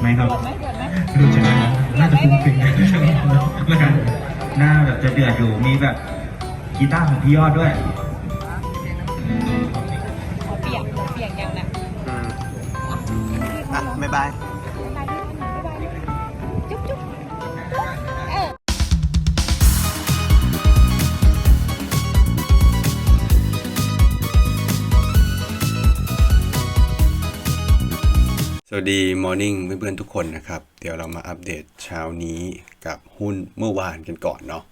ไหมครับ ดูชนะน่าจะฟุ้งฟิ้งนะแล้วกันหน้าแบบจะเดือดอยู่มีแบบกีตาร์ของพี่ยอดด้วยหัวเปียกหัวเปียกยังนะอะบ๊ายบาย วัสดีมอร์นิ่งเพื่อนๆทุกคนนะครับ เดี๋ยวเรามาอัปเดตเช้านี้กับหุ้นเมื่อวานกันก่อนเนาะ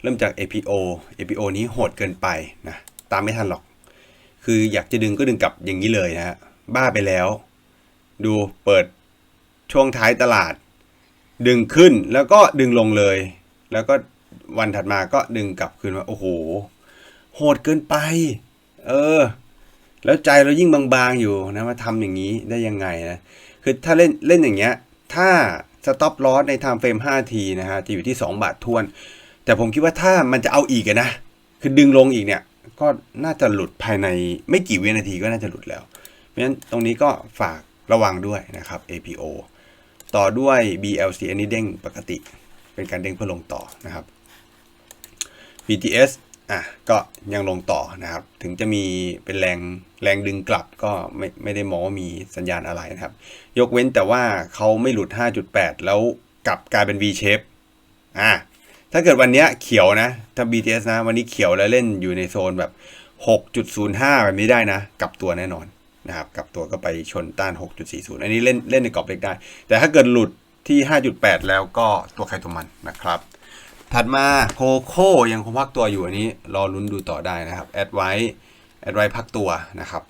เริ่มจาก APO APO นี้โหดเกินไปนะตามไม่ทันหรอก คืออยากจะดึงก็ดึงกลับอย่างนี้เลยนะฮะบ้าไปแล้ว ดูเปิดช่วงท้ายตลาด ดึงขึ้นแล้วก็ดึงลงเลย แล้วก็วันถัดมาก็ดึงกลับคืนมาโอ้โห โหดเกินไป เออ แล้วใจเรายิ่งบางๆอยู่นะมาทำอย่างนี้ได้ยังไงนะ คือถ้าเล่นเล่นอย่างเงี้ย ถ้าสต็อปลอสในไทม์เฟรม5ทีนะฮะจะอยู่ที่ 2 บาททวน แต่ผมคิดว่าถ้ามันจะเอาอีกนะ คือดึงลงอีกเนี่ย ก็น่าจะหลุดภายในไม่กี่วินาทีก็น่าจะหลุดแล้ว เพราะฉะนั้นตรงนี้ก็ฝากระวังด้วยนะครับ APO ต่อด้วย BLC อันนี้เด้งปกติ เป็นการเด้งเพื่อลงต่อนะครับ BTS อะก็ยังลงต่อนะครับ ถึงจะมีเป็นแรงแรงดึงกลับก็ไม่ไม่ได้มองว่ามีสัญญาณอะไรนะครับ ยกเว้นแต่ว่าเขาไม่หลุด 5.8 แล้วกลับกลายเป็น V shape อะถ้าเกิดวันนี้เขียวนะ ถ้า BTS นะ วันนี้เขียวแล้วเล่นอยู่ในโซนแบบ 6.05 แบบนี้ได้นะ กลับตัวแน่นอนนะครับ กลับตัวก็ไปชนต้าน 6.40 อันนี้เล่นเล่นในกรอบเล็กได้ แต่ถ้าเกิดหลุดที่ 5.8 แล้วก็ตัวใครตัวมันนะครับ ถัดมาโคโค่ยังคงพักตัวอยู่อันนี้ รอลุ้นดูต่อได้นะครับแอดไว้แอดไว้พักตัวนะครับ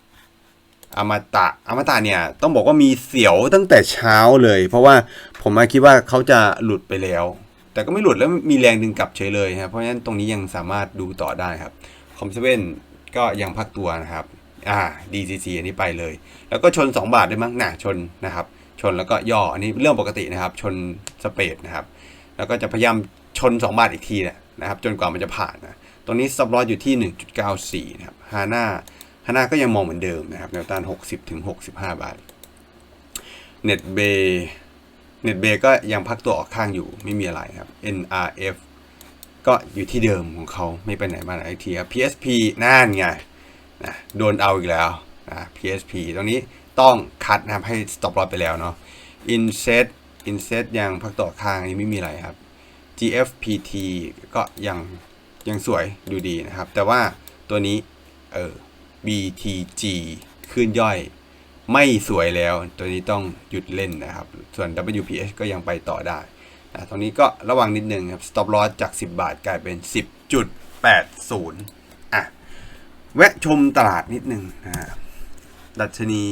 อมตะอมตะเนี่ยต้องบอกว่ามีเสียวตั้งแต่เช้าเลย เพราะว่าผมมาคิดว่าเขาจะหลุดไปแล้ว แต่ก็ไม่หลุดแล้วมีแรงดึงกลับเฉยเลยครับเพราะฉะนั้นตรงนี้ยังสามารถดูต่อได้ครับคอมเซเว่นก็ยังพักตัวนะครับอ่า DCC อันนี้ไปเลย แล้วก็ชน 2 บาทได้มั้งหนาชนนะครับ ชนแล้วก็ย่ออันนี้เรื่องปกตินะครับ ชนสเปดนะครับ แล้วก็จะพยายาม ชน 2 บาทอีกทีเนยนะครับ จนกว่ามันจะผ่านนะตรงนี้ซับลอสอยู่ที่ 1.94 นะครับฮาน่าฮาน่าก็ยังมองเหมือนเดิมนะครับแนวต้าน 60ถึง65 บาทเน็ตเบเน็ตเบก็ยังพักตัวออกข้างอยู่ไม่มีอะไรครับ NRF ก็อยู่ที่เดิมของเขาไม่ไปไหนมาไหนทีครับ PSP นั่นไงนะโดนเอาอีกแล้วนะ PSP ตรงนี้ต้องคัดนะครับให้ stop loss ไปแล้วเนาะ Inset Inset ยังพักต่อข้างอันนี้ไม่มีอะไรครับ GFPT ก็ยังยังสวยดูดีนะครับ แต่ว่าตัวนี้เออ BTG ขึ้นย่อยไม่สวยแล้ว ตัวนี้ต้องหยุดเล่นนะครับ ส่วน WPH ก็ยังไปต่อได้นะตรงนี้ก็ระวังนิดนึงครับ stop loss จาก 10 บาทกลายเป็น 10.80 อะ แวะชมตลาดนิดนึงนะฮะดัชนี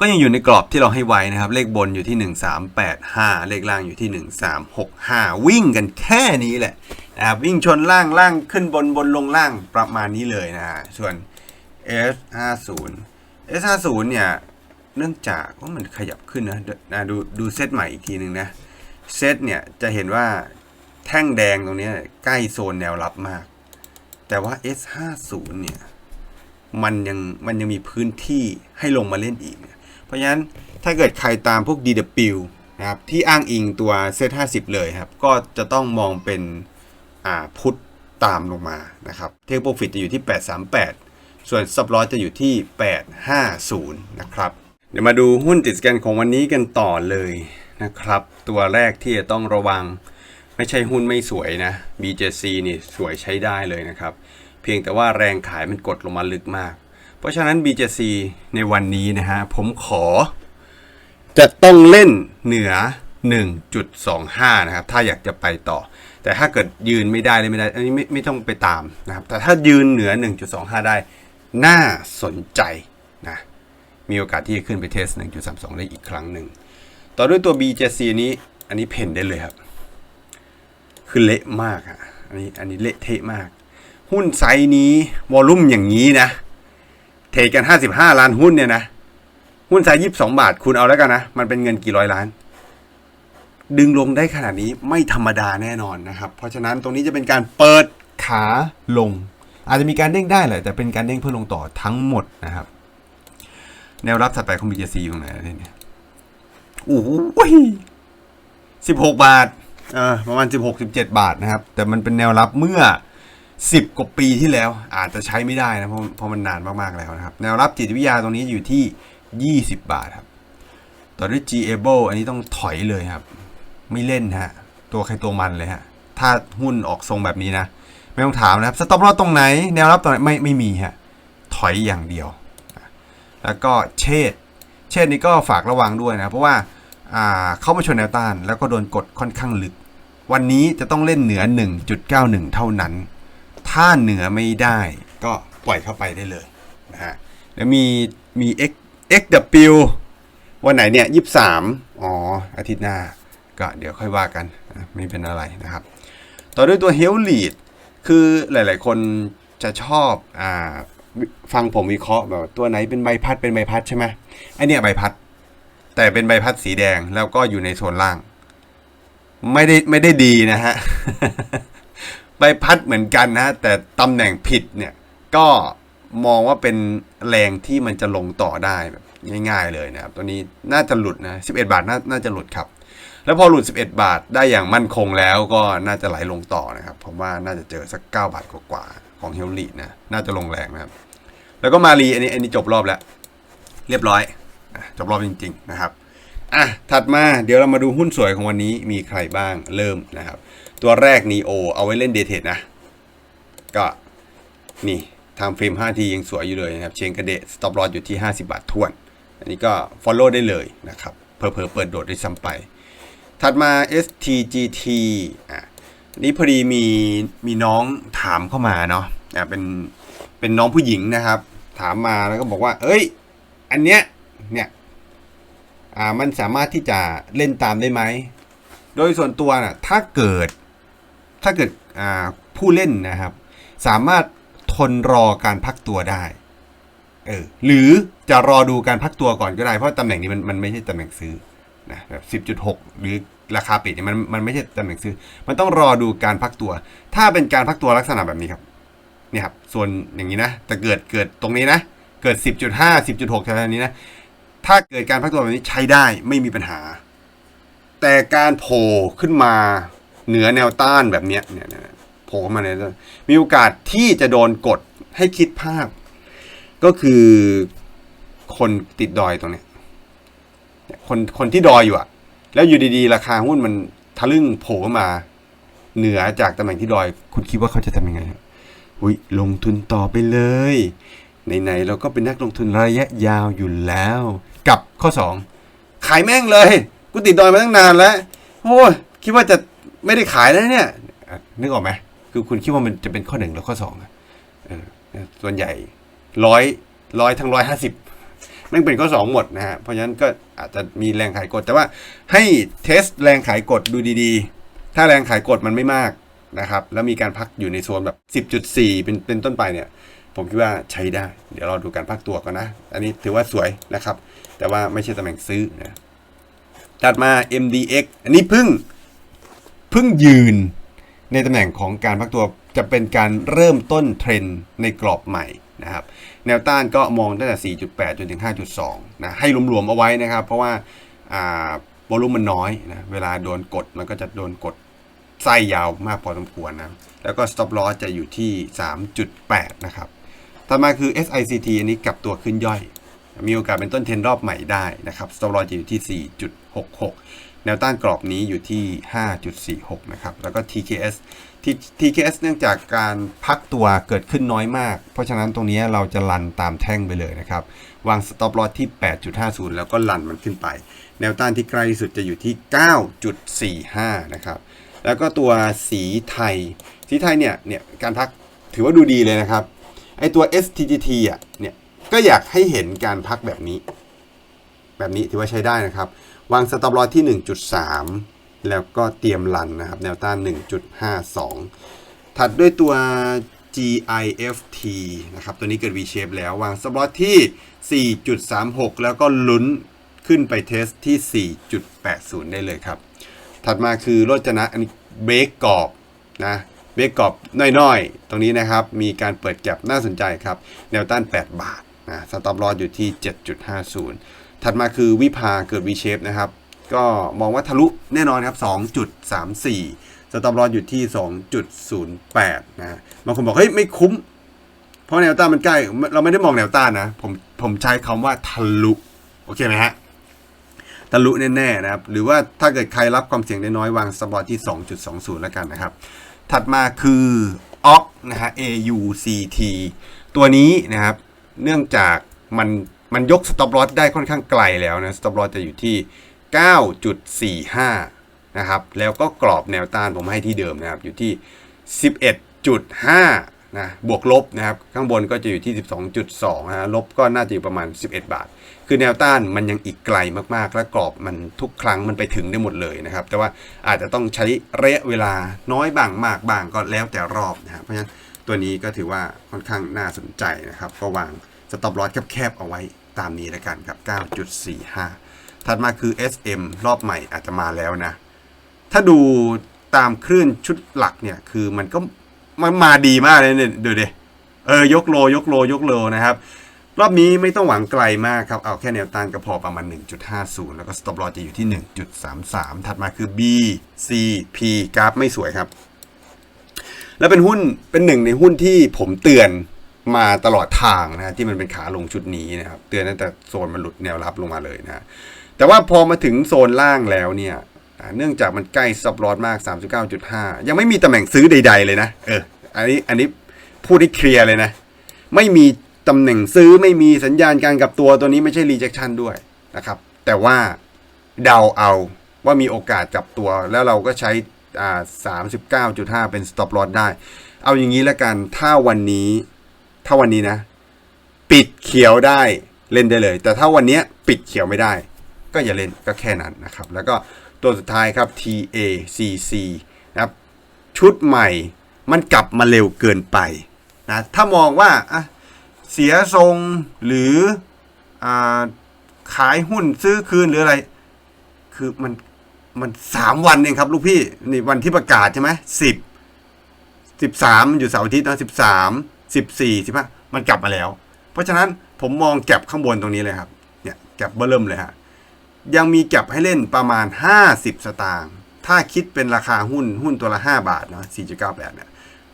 ก็ยังอยู่ในกรอบที่เราให้ไว้นะครับ เลขบนอยู่ที่ 1385 เลขล่างอยู่ที่ 1365 วิ่งกันแค่นี้แหละนะครับวิ่งชนล่างล่างขึ้นบนบนลงล่างประมาณนี้เลยนะฮะส่วน S50 S50 เนี่ยเนื่องจากว่ามันขยับขึ้นนะนะดูดูเซตใหม่อีกทีหนึ่งนะเซตเนี่ยจะเห็นว่าแท่งแดงตรงนี้ใกล้โซนแนวรับมาก แต่ว่า S50 เนี่ยมันยังมันยังมีพื้นที่ให้ลงมาเล่นอีกนะ เพราะฉะนั้นถ้าเกิดใครตามพวก DW นะครับที่อ้างอิงตัวเซต50 เลยครับ ก็จะต้องมองเป็นอ่าพุทธตามลงมานะครับเทคโปรฟิตจะอยู่ที่ 838 ส่วนซับลอสจะอยู่ที่ 850 นะครับ เดี๋ยวมาดูหุ้นติดสแกนของวันนี้กันต่อเลยนะครับ ตัวแรกที่จะต้องระวังไม่ใช่หุ้นไม่สวยนะ BJC นี่สวยใช้ได้เลยนะครับ เพียงแต่ว่าแรงขายมันกดลงมาลึกมาก ราะฉะนั้น BJC ในวันนี้นะฮะ ผมขอ จะต้องเล่นเหนือ 1.25 นะครับ ถ้าอยากจะไปต่อ แต่ถ้าเกิดยืนไม่ได้เลยไม่ได้ อันนี้ไม่ไม่ต้องไปตามนะครับ แต่ถ้ายืนเหนือ 1.25 ได้ น่าสนใจนะ มีโอกาสที่จะขึ้นไปเทส 1.32 ได้อีกครั้งหนึ่ง ต่อด้วยตัว BJC นี้ อันนี้เพ่นได้เลยครับ คือเละมากอะ อันนี้อันนี้เละเทะมาก หุ้นไซนี้วอลลุ่มอย่างนี้นะ เทรดกัน 55 ล้านหุ้นเนี่ยนะ หุ้นไซส์22บาทคุณเอาแล้วกันนะ มันเป็นเงินกี่ร้อยล้าน ดึงลงได้ขนาดนี้ไม่ธรรมดาแน่นอนนะครับ เพราะฉะนั้นตรงนี้จะเป็นการเปิดขาลง อาจจะมีการเด้งได้แหละแต่เป็นการเด้งเพื่อลงต่อทั้งหมดนะครับ แนวรับถัดไปของ BTC อยู่ตรงไหนเนี่ยโอ้โหสิบหกบาทเออประมาณสิบหกสิบเจ็ดบาทนะครับ แต่มันเป็นแนวรับเมื่อ สิบกว่าปีที่แล้วอาจจะใช้ไม่ได้นะเพราะเพราะมันนานมากๆแล้วนะครับ แนวรับจิตวิทยาตรงนี้อยู่ที่ยี่สิบบาทครับ ต่อด้วย G able อันนี้ต้องถอยเลยครับ ไม่เล่นฮะ ตัวใครตัวมันเลยฮะ ถ้าหุ้นออกทรงแบบนี้นะ ไม่ต้องถามนะครับ สต็อปลอตตรงไหน แนวรับตรงไหนไม่ไม่มีฮะ ถอยอย่างเดียว แล้วก็เชษฐ์เชษฐ์นี้ก็ฝากระวังด้วยนะ เพราะว่าอ่าเข้ามาชนแนวต้าน แล้วก็โดนกดค่อนข้างลึก วันนี้จะต้องเล่นเหนือ 1.91 เท่านั้น ถ้าเหนือไม่ได้ ก็ปล่อยเข้าไปได้เลยนะฮะแล้วมีมี X XW วันไหนเนี่ยยี่สามอ๋อ อาทิตย์หน้า ก็เดี๋ยวค่อยว่ากัน ไม่เป็นอะไรนะครับ ต่อด้วยตัว h e a l l e a d คือหลาย ๆ คนจะชอบอ่าฟังผมวิเคราะห์แบบตัวไหนเป็นใบพัดเป็นใบพัดใช่ไหมไอเนี่ยใบพัด แต่เป็นใบพัดสีแดงแล้วก็อยู่ในโซนล่าง ไม่ได้ไม่ได้ดีนะฮะ บพัดเหมือนกันนะแต่ตำแหน่งผิดเนี่ยก็มองว่าเป็นแรงที่มันจะลงต่อได้แบบง่ายๆเลยนะครับ ตัวนี้น่าจะหลุดนะ 11 บาทน่าน่าจะหลุดครับ แล้วพอหลุด 11 บาทได้อย่างมั่นคงแล้วก็น่าจะไหลลงต่อนะครับ ผมว่าน่าจะเจอสัก 9 บาทกว่าๆของเฮลลีนะ น่าจะลงแรงนะครับ แล้วก็มารีอันนี้อันนี้จบรอบแล้ว เรียบร้อย จบรอบจริง ๆ นะครับ อะ ถัดมาเดี๋ยวเรามาดูหุ้นสวยของวันนี้มีใครบ้างเริ่มนะครับ ตัวแรก NEO เอาไว้เล่นเดทเทนะ ก็นี่ทำเฟรม 5 ทียังสวยอยู่เลยนะครับ เชนกระเดะสต็อปลอสอยู่ที่ 50 บาททวน อันนี้ก็ follow ได้เลยนะครับ เพอเพอเปิดโดดได้ซ้ำไป ถัดมา STGT อะนี่พอดีมีมีน้องถามเข้ามาเนาะอะเป็นเป็นน้องผู้หญิงนะครับ ถามมาแล้วก็บอกว่า เอ้ย อันเนี้ยเนี่ยอ่ามันสามารถที่จะเล่นตามได้ไหม โดยส่วนตัวน่ะถ้าเกิด ถ้าเกิดผู้เล่นนะครับ สามารถทนรอการพักตัวได้เออหรือจะรอดูการพักตัวก่อนก็ได้ เพราะตำแหน่งนี้มันมันไม่ใช่ตำแหน่งซื้อนะแบบสิบจุดหกหรือราคาปิดเนี่ยมันมันไม่ใช่ตำแหน่งซื้อ มันต้องรอดูการพักตัว ถ้าเป็นการพักตัวลักษณะแบบนี้ครับเนี่ยครับ ส่วนอย่างนี้นะแต่เกิดเกิดตรงนี้นะ เกิด 10.5 10.6แถวนี้นะ ถ้าเกิดการพักตัวแบบนี้ใช้ได้ไม่มีปัญหา แต่การโผล่ขึ้นมา เหนือแนวต้านแบบเนี้ยเนี่ยโผล่ขึ้นมาเนี่ยมีโอกาสที่จะโดนกดให้คิดภาพ ก็คือคนติดดอยตรงเนี้ยคนคนที่ดอยอยู่อะแล้วอยู่ดีๆ ราคาหุ้นมันทะลึ่งโผล่ขึ้นมาเหนือจากตำแหน่งที่ดอย คุณคิดว่าเขาจะทำยังไงฮะอุ้ยลงทุนต่อไปเลยไหนๆเราก็เป็นนักลงทุนระยะยาวอยู่แล้ว กับข้อสองขายแม่งเลย กูติดดอยมาตั้งนานแล้ว โอ้ยคิดว่าจะ ไม่ได้ขายแล้วเนี่ยนึกออกไหมคือคุณคิดว่ามันจะเป็นข้อหนึ่งหรือข้อสองส่วนใหญ่ร้อยร้อยทั้งร้อยห้าสิบแม่งเป็นข้อสองหมดนะฮะเพราะฉะนั้นก็อาจจะมีแรงขายกด แต่ว่าให้เทสแรงขายกดดูดีๆ ถ้าแรงขายกดมันไม่มากนะครับ แล้วมีการพักอยู่ในโซนแบบ 10.4 เป็นเป็นต้นไปเนี่ย ผมคิดว่าใช้ได้ เดี๋ยวเราดูการพักตัวก่อนนะ อันนี้ถือว่าสวยนะครับ แต่ว่าไม่ใช่ตำแหน่งซื้อนะ ถัดมา MDX อันนี้พึ่ง เพึ่งยืนในตำแหน่งของการพักตัวจะเป็นการเริ่มต้นเทรนด์ในกรอบใหม่นะครับแนวต้านก็มองตั้งแต่ 4.8 จนถึง 5.2 นะให้รวมๆเอาไว้นะครับ เพราะว่าอ่าวอลุ่มมันน้อยนะเวลาโดนกดมันก็จะโดนกดไส้ยาวมากพอสมควรนะแล้วก็ stop loss จะอยู่ที่ 3.8 นะครับต่อมาคือ SICT อันนี้กลับตัวขึ้นย่อย มีโอกาสเป็นต้นเทรนรอบใหม่ได้นะครับ stop loss จะอยู่ที่ 4.66 แนวต้านกรอบนี้อยู่ที่ 5.46 นะครับ แล้วก็ TKS T- TKS เนื่องจากการพักตัวเกิดขึ้นน้อยมาก เพราะฉะนั้นตรงนี้เราจะลันตามแท่งไปเลยนะครับ วาง stop loss ที่ 8.50 แล้วก็ลันมันขึ้นไป แนวต้านที่ใกล้ที่สุดจะอยู่ที่ 9.45 นะครับ แล้วก็ตัวสีไทย สีไทยเนี่ย เนี่ย การพักถือว่าดูดีเลยนะครับ ไอตัว STGT อะ เนี่ย ก็อยากให้เห็นการพักแบบนี้ แบบนี้ถือว่าใช้ได้นะครับ วางสต็อปลอสที่ 1.3 แล้วก็เตรียมรันนะครับ แนวต้าน 1.52 ถัดด้วยตัว GIFT นะครับ ตัวนี้เกิด V shape แล้ว วางสต๊อปลอตที่ 4.36 แล้วก็ลุ้นขึ้นไปเทสที่ 4.80 ได้เลยครับ ถัดมาคือรจนะอันนี้เบรกกรอบนะเบรกกรอบน้อยๆ ตรงนี้นะครับ มีการเปิดแก็บน่าสนใจครับ แนวต้าน 8 บาทนะสต็อปลอสอยู่ที่ 7.50 ถัดมาคือวิภาเกิด V shape นะครับ ก็มองว่าทะลุแน่นอนครับ 2.34 สต็อปลอสอยู่ที่ 2.08 นะบางคนบอกเฮ้ยไม่คุ้ม เพราะแนวต้านมันใกล้ เราไม่ได้มองแนวต้านนะ ผมผมใช้คำว่าทะลุ โอเคไหมฮะทะลุแน่ๆนะครับ หรือว่าถ้าเกิดใครรับความเสี่ยงได้น้อยวางสปอร์ตที่ 2.20 แล้วกันนะครับ ถัดมาคือออกนะฮะ AUCT ตัวนี้นะครับ เนื่องจากมัน มันยกสต็อปลอสได้ค่อนข้างไกลแล้วนะสต็อปลอสจะอยู่ที่ 9.45 นะครับ แล้วก็กรอบแนวต้านผมให้ที่เดิมนะครับ อยู่ที่ 11.5 นะ บวกลบนะครับ ข้างบนก็จะอยู่ที่ 12.2 นะ ลบก็น่าจะอยู่ประมาณ 11 บาท คือแนวต้านมันยังอีกไกลมากๆ และกรอบมันทุกครั้งมันไปถึงได้หมดเลยนะครับ แต่ว่าอาจจะต้องใช้ระยะเวลาน้อยบ้างมากบ้างก็แล้วแต่รอบนะครับ เพราะฉะนั้นตัวนี้ก็ถือว่าค่อนข้างน่าสนใจนะครับ ก็วางสต็อปลอสแคบๆเอาไว้ ตามนี้ล้วกันครับ 9.45 ถัดมาคือ SM รอบใหม่อาจจะมาแล้วนะ ถ้าดูตามคลื่นชุดหลักเนี่ย คือมันก็มันมาดีมากเลยเนี่ยดูดิเออยกโลยกโลยกโลนะครับรอบนี้ไม่ต้องหวังไกลมากครับ เอาแค่แนวต้านก็พอประมาณ 1.50 แล้วก็ stop loss จะอยู่ที่ 1.33 ถัดมาคือ B C P กราฟไม่สวยครับ แล้วเป็นหุ้นเป็นหนึ่งในหุ้นที่ผมเตือน มาตลอดทางนะฮะที่มันเป็นขาลงชุดนี้นะครับ เตือนตั้งแต่โซนมันหลุดแนวรับลงมาเลยนะฮะแต่ว่าพอมาถึงโซนล่างแล้วเนี่ยเนื่องจากมันใกล้ซับลอสมาก 39.5 ยังไม่มีตำแหน่งซื้อใด ๆ เลยนะเอออันนี้อันนี้พูดให้เคลียร์เลยนะ ไม่มีตำแหน่งซื้อไม่มีสัญญาณการกลับตัวตัวนี้ไม่ใช่ rejection ด้วยนะครับ แต่ว่าเดาเอาว่ามีโอกาสกลับตัว แล้วเราก็ใช้อ่า39.5 เป็น stop loss ได้ เอาอย่างนี้แล้วกันถ้าวันนี้ ถ้าวันนี้นะ ปิดเขียวได้เล่นได้เลย แต่ถ้าวันนี้ปิดเขียวไม่ได้ ก็อย่าเล่นก็แค่นั้นนะครับ แล้วก็ตัวสุดท้ายครับ TACC นะครับชุดใหม่มันกลับมาเร็วเกินไปนะถ้ามองว่าเสียทรงหรืออขายหุ้นซื้อคืนหรืออะไร คือมันมันสามวันเองครับ ลูกพี่นี่วันที่ประกาศใช่ไหมสิบสิบสามอยู่เสาร์อาทิตย์นะสิบสาม สิบสี่สิบห้ามันกลับมาแล้ว เพราะฉะนั้นผมมองแก็บข้างบนตรงนี้เลยครับ เนี่ยแก็บเบิ่มเลยฮะ ยังมีแก็บให้เล่นประมาณ 50 สตางค์ ถ้าคิดเป็นราคาหุ้นหุ้นตัวละ 5 บาทเนาะ4.98เนี่ย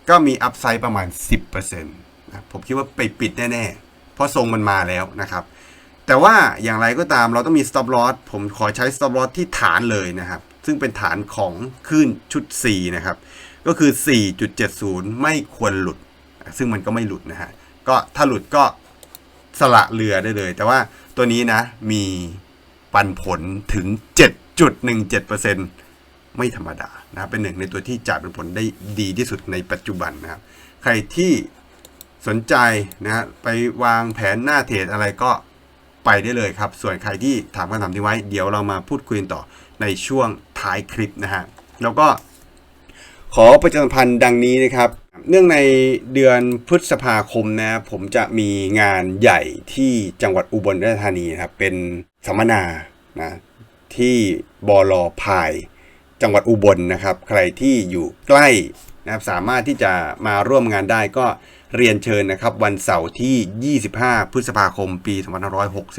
ก็มีอัพไซด์ประมาณ 10%นะผมคิดว่าไปปิดแน่ๆ เพราะทรงมันมาแล้วนะครับ แต่ว่าอย่างไรก็ตามเราต้องมี stop loss ผมขอใช้ stop loss ที่ฐานเลยนะครับ ซึ่งเป็นฐานของคลื่นชุด C นะครับ ก็คือ 4.70 ไม่ควรหลุด ซึ่งมันก็ไม่หลุดนะฮะก็ถ้าหลุดก็สละเรือได้เลย แต่ว่าตัวนี้นะมีปันผลถึง 7.17%ไม่ธรรมดานะครับเป็นหนึ่งในตัวที่จ่ายป็นผลได้ดีที่สุดในปัจจุบันนะครับ ใครที่สนใจนะไปวางแผนหน้าเทรดอะไรก็ไปได้เลยครับ ส่วนใครที่ถามคำถามที่ไว้ เดี๋ยวเรามาพูดคุยต่อในช่วงท้ายคลิปนะฮะแล้วก็ ขอประชาสัมพันธ์ดังนี้นะครับ เนื่องในเดือนพฤษภาคมนะผมจะมีงานใหญ่ที่จังหวัดอุบลราชธานีครับเป็นสัมมนานะที่บอลอพาย จังหวัดอุบลนะครับ ใครที่อยู่ใกล้นะครับสามารถที่จะมาร่วมงานได้ก็เรียนเชิญนะครับ วันเสาร์ที่ 25 พฤษภาคม ปี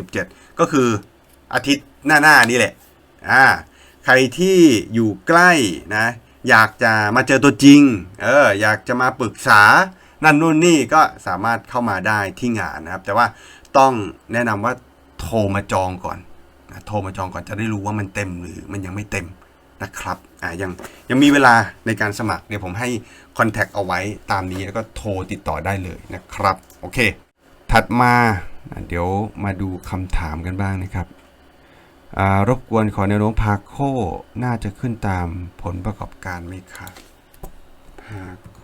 2567 ก็คืออาทิตย์หน้าๆนี่แหละอ่าใครที่อยู่ใกล้นะ อยากจะมาเจอตัวจริง เออ อยากจะมาปรึกษา นั่นนู่นนี่ก็สามารถเข้ามาได้ที่งานนะครับ แต่ว่าต้องแนะนำว่าโทรมาจองก่อนนะโทรมาจองก่อนจะได้รู้ว่ามันเต็มหรือมันยังไม่เต็มนะครับ อ่า ยังยังมีเวลาในการสมัคร เดี๋ยวผมให้คอนแทคเอาไว้ตามนี้แล้วก็โทรติดต่อได้เลยนะครับ โอเค ถัดมา เดี๋ยวมาดูคำถามกันบ้างนะครับ รบกวนขอแนวโน้มพาโคน่าจะขึ้นตามผลประกอบการไหมครับพาโค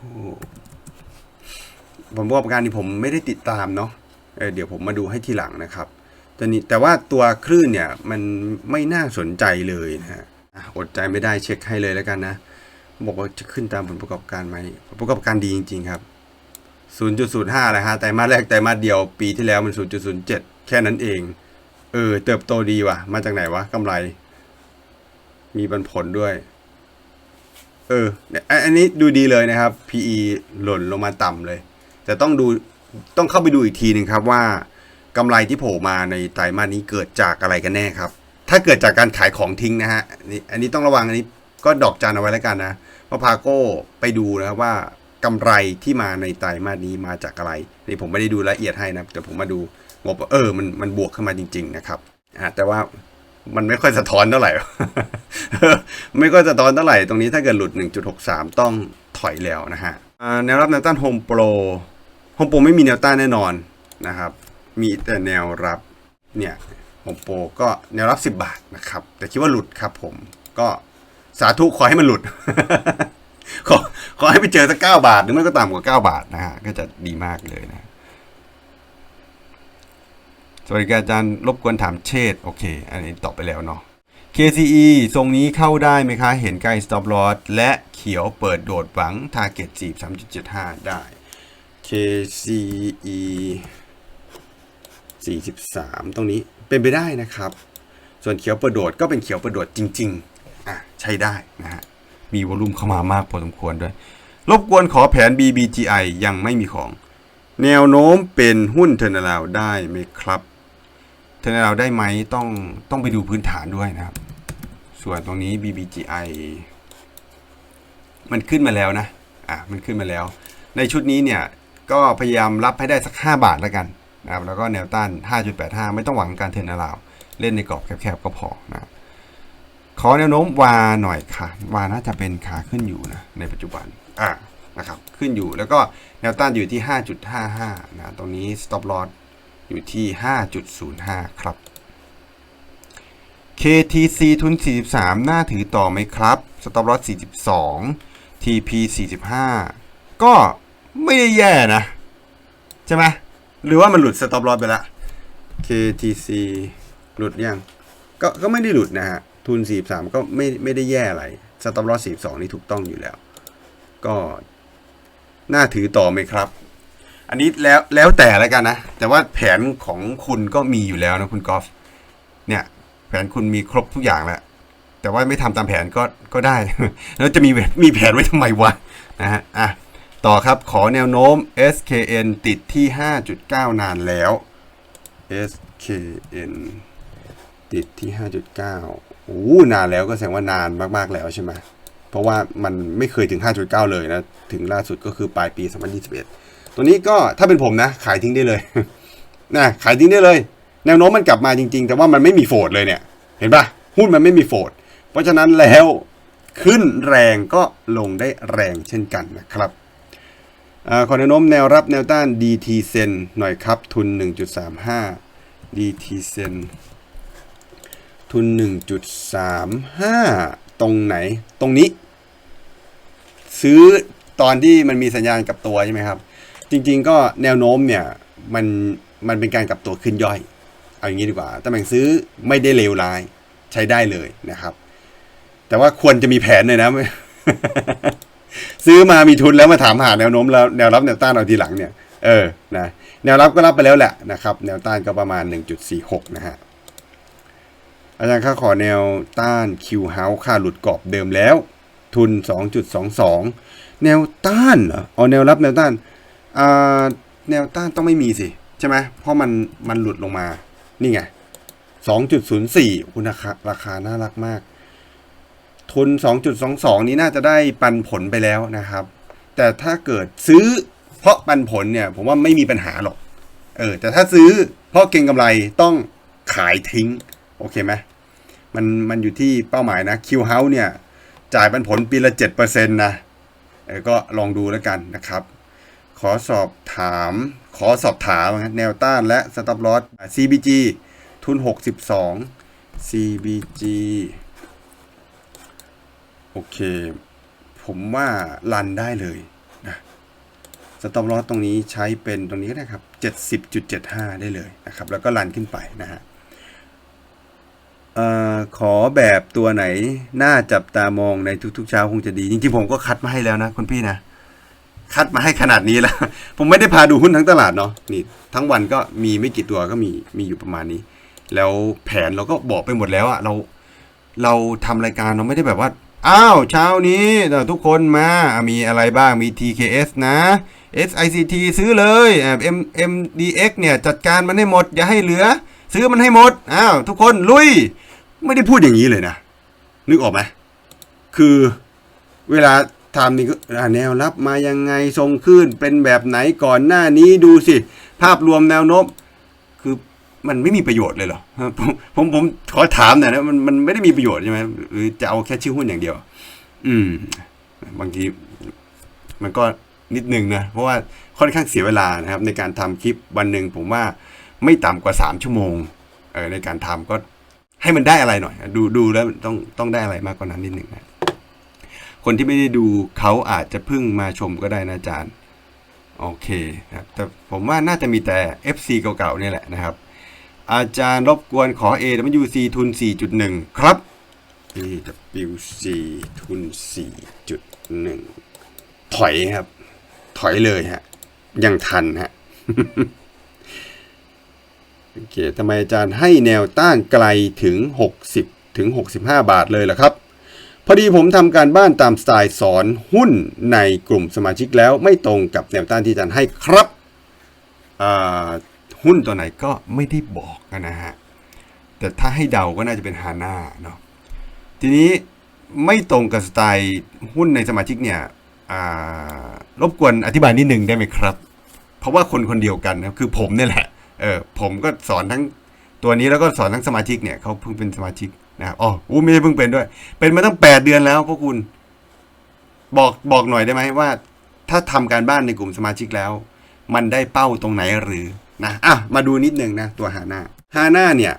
ผลประกอบการนี่ผมไม่ได้ติดตามเนาะเเดี๋ยวผมมาดูให้ทีหลังนะครับแต่นี่แต่ว่าตัวคลื่นเนี่ยมันไม่น่าสนใจเลยนะฮะอดใจไม่ได้เช็คให้เลยแล้วกันนะ บอกว่าจะขึ้นตามผลประกอบการไหมผลประกอบการดีจริง ๆ ครับ 0.05เลยฮะไตรมาแรกไตรมาเดียวปีที่แล้วมัน 0.07 แค่นั้นเอง เออ เติบโตดีว่ะ มาจากไหนวะกำไร มีปันผลด้วย เออเนี่ยอันอันนี้ดูดีเลยนะครับ PE หล่นลงมาต่ำเลย แต่ต้องดูต้องเข้าไปดูอีกทีหนึ่งครับว่ากำไรที่โผล่มาในไตรมาสนี้เกิดจากอะไรกันแน่ครับ ถ้าเกิดจากการขายของทิ้งนะฮะนี่อันนี้ต้องระวังอันนี้ก็ดอกจันเอาไว้แล้วกันนะเพาพาโก้ไปดูนะครับว่ากำไรที่มาในไตรมาสนี้มาจากอะไร นี่ผมไม่ได้ดูละเอียดให้นะแต่ผมมาดู งบเออมันมันบวกขึ้นมาจริง ๆ นะครับอ่าแต่ว่ามันไม่ค่อยสะท้อนเท่าไหร่ ไม่ค่อยสะท้อนเท่าไหร่ตรงนี้ถ้าเกิดหลุด 1.63 ต้องถอยแล้วนะฮะอ่าแนวรับแนวต้านโฮมโปรโฮมโปรไม่มีแนวต้านแน่นอนนะครับ มีแต่แนวรับเนี่ยโฮมโปรก็แนวรับ 10 บาทนะครับ แต่คิดว่าหลุดครับผมก็สาธุขอให้มันหลุด ขอขอให้ไปเจอสักเก้าบาท หรือไม่ก็ต่ำกว่าเก้าบาทนะฮะก็จะดีมากเลยนะ สวัสดีครับอาจารย์รบกวนถามเชษโอเค อันนี้ตอบไปแล้วเนาะ KCE ทรงนี้เข้าได้ไหมคะ เห็นใกล้ stop loss และเขียวเปิดโดดหวัง target จีบ3.75 ได้ KCE 43 ตรงนี้เป็นไปได้นะครับ ส่วนเขียวเปิดโดดก็เป็นเขียวเปิดโดดจริง ๆ อะ ใช้ได้นะฮะ มีวอลุ่มเข้ามามากพอสมควรด้วย รบกวนขอแผน BBGI ยังไม่มีของ แนวโน้มเป็นหุ้นเทอร์นาลาวได้ไหมครับ เทอร์นาลาได้ไหมต้องต้องไปดูพื้นฐานด้วยนะครับ ส่วนตรงนี้ BBGI มันขึ้นมาแล้วนะอะมันขึ้นมาแล้ว ในชุดนี้เนี่ยก็พยายามรับให้ได้สัก 5 บาทแล้วกันนะครับแล้วก็แนวต้าน 5.85 ไม่ต้องหวังการเทร์นาลาวเล่นในกรอบแคบๆก็พอนะขอแนวโน้มวาหน่อยค่ะ วาน่าจะเป็นขาขึ้นอยู่นะในปัจจุบันอ่านะครับขึ้นอยู่แล้วก็แนวต้านอยู่ที่ 5.55นะตรงนี้ stop loss อยู่ที่ 5.05 ครับ KTC ทุน 43 น่าถือต่อไหมครับ stop loss 42 TP 45 ก็ไม่ได้แย่นะ ใช่ไหมหรือว่ามันหลุด stop loss ไปละ KTC หลุดยัง ก็ก็ไม่ได้หลุดนะฮะ ทุน 43 ก็ไม่ไม่ได้แย่อะไร stop loss 42 นี่ถูกต้องอยู่แล้ว ก็น่าถือต่อไหมครับ อันนี้แล้วแล้วแต่แล้วกันนะ แต่ว่าแผนของคุณก็มีอยู่แล้วนะคุณกอล์ฟเนี่ย แผนคุณมีครบทุกอย่างแล้วแต่ว่าไม่ทำตามแผนก็ก็ได้ แล้วจะมีมีแผนไว้ทำไมวะนะฮะอะต่อครับขอแนวโน้ม SKN ติดที่ 5.9 นานแล้ว SKN ติดที่ 5.9โอ้นานแล้วก็แสดงว่านานมากๆแล้วใช่ไหมเพราะว่ามันไม่เคยถึง 5.9 เลยนะ ถึงล่าสุดก็คือปลายปี 2021 ตัวนี้ก็ถ้าเป็นผมนะ ขายทิ้งได้เลยนะขายทิ้งได้เลย แนวโน้มมันกลับมาจริง ๆ แต่ว่ามันไม่มีโฟดเลยเนี่ย เห็นปะหุ้นมันไม่มีโฟดเพราะฉะนั้นแล้วขึ้นแรงก็ลงได้แรงเช่นกันนะครับอาขอแนวโน้มแนวรับแนวต้าน DT เซนหน่อยครับ ทุน 1.35 DT เซนทุน 1.35 ตรงไหน ตรงนี้ ซื้อตอนที่มันมีสัญญาณกับตัวใช่ไหมครับ จริง ๆ ก็แนวโน้มเนี่ยมันมันเป็นการกลับตัวขึ้นย่อย เอาอย่างนี้ดีกว่าตำแหน่งซื้อไม่ได้เลวร้ายใช้ได้เลยนะครับ แต่ว่าควรจะมีแผนเลยนะ ซื้อมามีทุนแล้วมาถามหาแนวโน้มแล้วแนวรับแนวต้านเอาทีหลังเนี่ยเออนะแนวรับก็รับไปแล้วแหละนะครับ แนวต้านก็ประมาณ 1.46 นะฮะอาจารย์ค่าขอแนวต้าน Q House ค่าหลุดกรอบเดิมแล้ว ทุน 2.22 แนวต้านเหรออ๋อแนวรับแนวต้าน แนวต้านต้องไม่มีสิ ใช่ไหมเพราะมันมันหลุดลงมา นี่ไง 2.04คุณราคาราคาน่ารักมาก ทุน 2.22 นี้น่าจะได้ปันผลไปแล้วนะครับ แต่ถ้าเกิดซื้อเพราะปันผลเนี่ย ผมว่าไม่มีปัญหาหรอก เออ แต่ถ้าซื้อเพราะเก็งกำไรต้องขายทิ้ง โอเคไหมมันมันอยู่ที่เป้าหมายนะ Q House เนี่ย จ่ายปันผลปีละ 7%นะเออก็ลองดูแล้วกันนะครับ ขอสอบถาม ขอสอบถามนะแนวต้านและสต็อปลอส CBG ทุน 62 CBG โอเค ผมว่ารันได้เลยนะสต็อปลอสตรงนี้ใช้เป็นตรงนี้ก็ได้ครับ 70.75 ได้เลยนะครับ แล้วก็รันขึ้นไปนะฮะออขอแบบตัวไหน น่าจับตามองในทุกๆเช้าคงจะดี จริงๆผมก็คัดมาให้แล้วนะคุณพี่นะ คัดมาให้ขนาดนี้แล้ว ผมไม่ได้พาดูหุ้นทั้งตลาดเนาะนี่ทั้งวันก็มีไม่กี่ตัวก็มีมีอยู่ประมาณนี้ แล้วแผนเราก็บอกไปหมดแล้วอะเราเราทำรายการเราไม่ได้แบบว่าอ้าวเช้านี้ทุกคนมามีอะไรบ้างมี TKS นะ SICT ซื้อเลย M MDX เนี่ยจัดการมันให้หมด อย่าให้เหลือ ซื้อมันให้หมดอ้าวทุกคนลุย ไม่ได้พูดอย่างนี้เลยนะ นึกออกไหมคือเวลา ทำนี่ก็แนวรับมายังไงทรงขึ้นเป็นแบบไหนก่อนหน้านี้ดูสิ ภาพรวมแนวโน้มคือมันไม่มีประโยชน์เลยเหรอผมผมผมขอถามหน่อยนะมันมันไม่ได้มีประโยชน์ใช่ไหมหรือจะเอาแค่ชื่อหุ้นอย่างเดียว อืม บางทีมันก็นิดนึงนะ เพราะว่าค่อนข้างเสียเวลานะครับ ในการทำคลิปวันหนึ่งผมว่าไม่ต่ำกว่าสามชั่วโมงเออในการทำก็ให้มันได้อะไรหน่อย ดูดูแล้วต้องต้องได้อะไรมากกว่านั้นนิดหนึ่งนะ คนที่ไม่ได้ดูเขาอาจจะเพิ่งมาชมก็ได้นะอาจารย์โอเคครับแต่ผมว่าน่าจะมีแต่ FC เก่าๆเนี่ยแหละนะครับ อาจารย์รบกวนขอ AWC ทุน 4.1 ครับ AWC ทุน 4.1 ถอยครับ ถอยเลยฮะ ยังทันฮะโอเคทำไมอาจารย์ให้แนวต้านไกลถึง 60 ถึง 65 บาทเลยล่ะครับ พอดีผมทำการบ้านตามสไตล์สอนหุ้นในกลุ่มสมาชิกแล้วไม่ตรงกับแนวต้านที่อาจารย์ให้ครับหุ้นตัวไหนก็ไม่ได้บอกนะฮะแต่ถ้าให้เดาก็น่าจะเป็นฮาน่าเนาะทีนี้ไม่ตรงกับสไตล์หุ้นในสมาชิกเนี่ยรบกวนอธิบายนิดนึงได้ไหมครับ เพราะว่าคนคนเดียวกันนะคือผมเนี่ยแหละเออผมก็สอนทั้งตัวนี้แล้วก็สอนทั้งสมาชิกเนี่ยเขาเพิ่งเป็นสมาชิก นะครับอ๋ออู้ไม่ใช่เพิ่งเป็นด้วย เป็นมาตั้งแปดเดือนแล้วพวกคุณ บอกบอกหน่อยได้ไหมว่า ถ้าทำการบ้านในกลุ่มสมาชิกแล้ว มันได้เป้าตรงไหนหรือนะอะมาดูนิดนึงนะตัวฮาน่าฮาน่าเนี่ย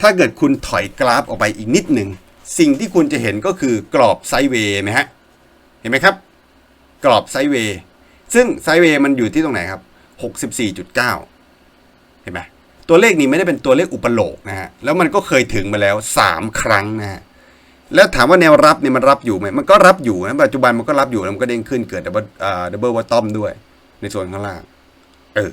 ถ้าเกิดคุณถอยกราฟออกไปอีกนิดหนึ่งสิ่งที่คุณจะเห็นก็คือกรอบไซเวย์ไหมฮะเห็นไหมครับ กรอบไซเวย์ซึ่งไซเวย์มันอยู่ที่ตรงไหนครับ 64.9 เห็นไหม ตัวเลขนี้ไม่ได้เป็นตัวเลขอุปโลกนะฮะแล้วมันก็เคยถึงมาแล้ว 3 ครั้งนะฮะแล้วถามว่าแนวรับเนี่ยมันรับอยู่ไหมมันก็รับอยู่นะปัจจุบันมันก็รับอยู่แล้วมันก็เด้งขึ้นเกิดดับเบิลดับเบิลวัตตอมด้วย ในส่วนข้างล่างเออ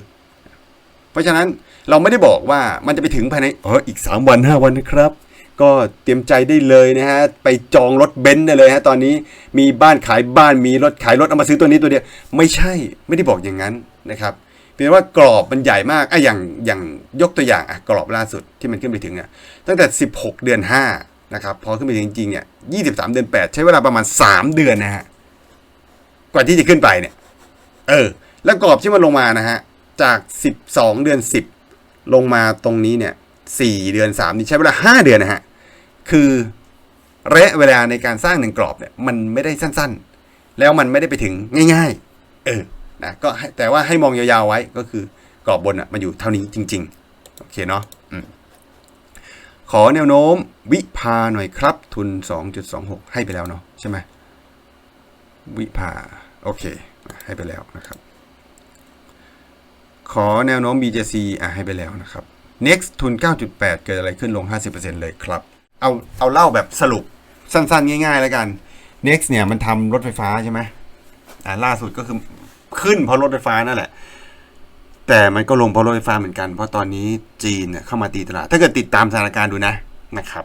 เพราะฉะนั้นเราไม่ได้บอกว่ามันจะไปถึงภายในเอออีก 3 วัน 5 วันนะครับ ก็เตรียมใจได้เลยนะฮะไปจองรถเบนซ์ได้เลยฮะตอนนี้มีบ้านขายบ้านมีรถขายรถเอามาซื้อตัวนี้ตัวเดียวไม่ใช่ไม่ได้บอกอย่างนั้นนะครับ เพียงว่ากรอบมันใหญ่มากอะอย่างอย่างยกตัวอย่างอะกรอบล่าสุดที่มันขึ้นไปถึงเนี่ยตั้งแต่ 16 เดือน5นะครับพอขึ้นไปถึงจริงๆเนี่ย23 เดือน 8 ใช้เวลาประมาณ 3 เดือนนะฮะกว่าที่จะขึ้นไปเนี่ย เออ แล้วกรอบที่มันลงมานะฮะจาก 12 เดือน 10 ลงมาตรงนี้เนี่ย 4 เดือน 3 นี่ใช้เวลา 5 เดือนนะฮะคือระยะเวลาในการสร้างหนึ่งกรอบเนี่ยมันไม่ได้สั้นๆ แล้วมันไม่ได้ไปถึงง่าย ๆ เออ นะก็แต่ว่าให้มองยาวๆไว้ก็คือกรอบบนอะมันอยู่เท่านี้จริงๆ โอเคเนาะอขอแนวโน้มวิพาหน่อยครับ ทุน 2.26 ให้ไปแล้วเนาะใช่ไหมวิภาโอเค ให้ไปแล้วนะครับ ขอแนวโน้ม BJC อะให้ไปแล้วนะครับ next ทุน 9.8 เกิดอะไรขึ้นลง 50%เลยครับ เอาเอาเล่าแบบสรุปสั้นๆ ง่ายๆ แล้วกัน next เนี่ยมันทำรถไฟฟ้าใช่ไหมอ่าล่าสุดก็คือ ขึ้นเพราะรถไฟฟ้านั่นแหละ แต่มันก็ลงเพราะรถไฟฟ้าเหมือนกัน เพราะตอนนี้จีนเข้ามาตีตลาด ถ้าเกิดติดตามสถานการณ์ดูนะนะครับ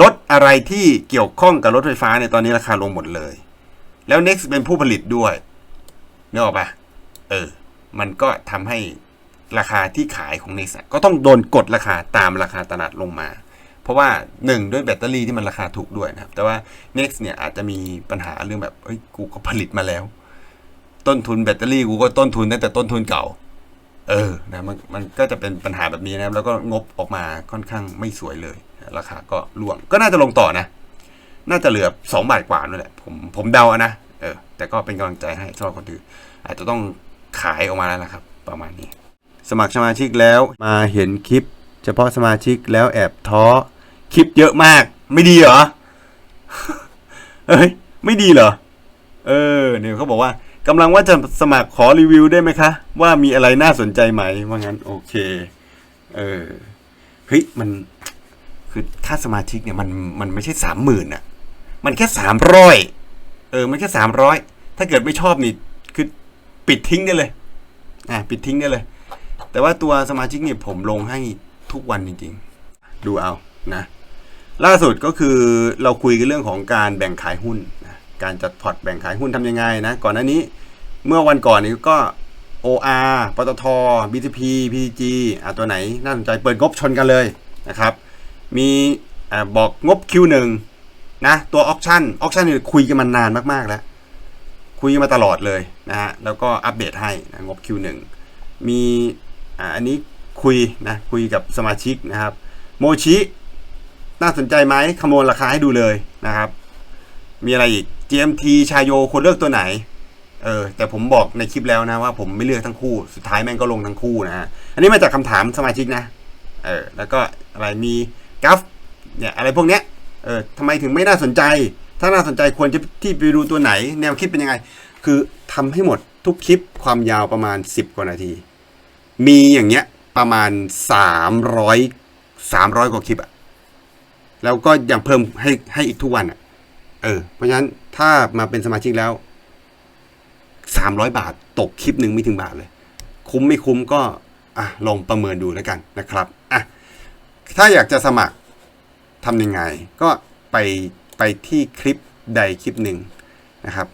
รถอะไรที่เกี่ยวข้องกับรถไฟฟ้าเนี่ยตอนนี้ราคาลงหมดเลย แล้ว next เป็นผู้ผลิตด้วยนึกออกปะเออ มันก็ทำให้ราคาที่ขายของ next ก็ต้องโดนกดราคาตามราคาตลาดลงมา เพราะว่าหนึ่งด้วยแบตเตอรี่ที่มันราคาถูกด้วยนะครับ แต่ว่า next เนี่ยอาจจะมีปัญหาเรื่องแบบเอ้ยกูก็ผลิตมาแล้ว ต้นทุนแบตเตอรี่กูก็ต้นทุนตั้งแต่ต้นทุนเก่า เออนะมันมันก็จะเป็นปัญหาแบบนี้นะครับ แล้วก็งบออกมาค่อนข้างไม่สวยเลย ราคาก็ร่วง ก็น่าจะลงต่อนะ น่าจะเหลือสองบาทกว่านั่นแหละ ผมผมเดาอะนะ เออ แต่ก็เป็นกำลังใจให้สำหรับคนอื่อาจจะต้องขายออกมาแล้วนะครับ ประมาณนี้ สมัครสมาชิกแล้วมาเห็นคลิป เฉพาะสมาชิกแล้วแอบท้อคลิปเยอะมาก ไม่ดีเหรอเอ้ยไม่ดีเหรอ เออเนี่ยเขาบอกว่า กำลังว่าจะสมัครขอรีวิวได้ไหมคะ ว่ามีอะไรน่าสนใจไหมว่างั้นโอเค เออเฮ้ยมันคือค่าสมาชิกเนี่ยมันมันไม่ใช่สามหมื่นอะ มันแค่สามร้อยเออ มันแค่สามร้อยถ้าเกิดไม่ชอบนี่คือปิดทิ้งได้เลยอะปิดทิ้งได้เลย แต่ว่าตัวสมาชิกเนี่ยผมลงให้ทุกวันจริง ๆ ดูเอานะ ล่าสุดก็คือเราคุยกันเรื่องของการแบ่งขายหุ้น การจัดพอร์ตแบ่งขายหุ้นทำยังไงนะ ก่อนหน้านี้เมื่อวันก่อนนี้ก็ OR ปตท BTP PG อะตัวไหนน่าสนใจเปิดงบชนกันเลยนะครับ มีอบอกงบ Q1 นะตัวออ t ชั่นออ t ชั่นเนี่ยคุยกันมานานมากๆแล้ว คุยกันมาตลอดเลยนะฮะแล้วก็อัปเดตให้นะงบ Q1 มีอ่าอันนี้คุยนะคุยกับสมาชิกนะครับ โมชิ น่าสนใจไหมคำนวณราคาให้ดูเลยนะครับ มีอะไรอีก GMT ชายโยควรเลือกตัวไหน เออ แต่ผมบอกในคลิปแล้วนะว่าผมไม่เลือกทั้งคู่ สุดท้ายแม่งก็ลงทั้งคู่นะฮะ อันนี้มาจากคำถามสมาชิกนะ เออ แล้วก็อะไรมีกราฟเนี่ยอะไรพวกเนี้ย เออทำไมถึงไม่น่าสนใจ ถ้าน่าสนใจควรจะที่ไปดูตัวไหน แนวคิดเป็นยังไง คือทำให้หมดทุกคลิปความยาวประมาณ 10 กว่านาที มีอย่างเงี้ยประมาณ 300 300 กว่าคลิปอะแล้วก็ยังเพิ่มให้ให้อีกทุกวันอะเออ เพราะฉะนั้น ถ้ามาเป็นสมาชิกแล้ว 300 บาทตกคลิปหนึ่งไม่ถึงบาทเลย คุ้มไม่คุ้มก็อะลองประเมินดูแล้วกันนะครับอะถ้าอยากจะสมัครทำยังไง ก็ไปไปที่คลิปใดคลิปหนึ่งนะครับ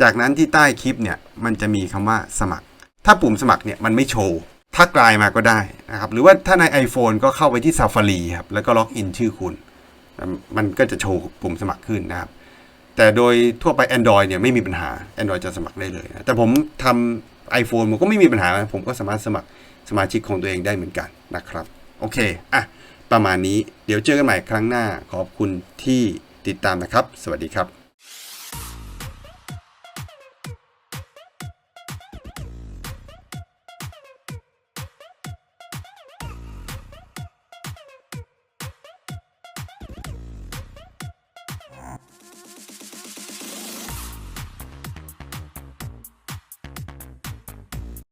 จากนั้นที่ใต้คลิปเนี่ยมันจะมีคำว่าสมัคร ถ้าปุ่มสมัครเนี่ยมันไม่โชว์ถ้ากลายมาก็ได้นะครับ หรือว่าถ้าใน iPhone ก็เข้าไปที่ Safari ครับ แล้วก็ล็อกอินชื่อคุณ มันก็จะโชว์ปุ่มสมัครขึ้นนะครับ แต่โดยทั่วไป Android เนี่ยไม่มีปัญหา Android จะสมัครได้เลยนะแต่ผมทำ iPhone ผมก็ไม่มีปัญหา ผมก็สามารถสมัครสมาชิกของตัวเองได้เหมือนกันนะครับ โอเค อะ ประมาณนี้ เดี๋ยวเจอกันใหม่ครั้งหน้า ขอบคุณที่ติดตามนะครับ สวัสดีครับ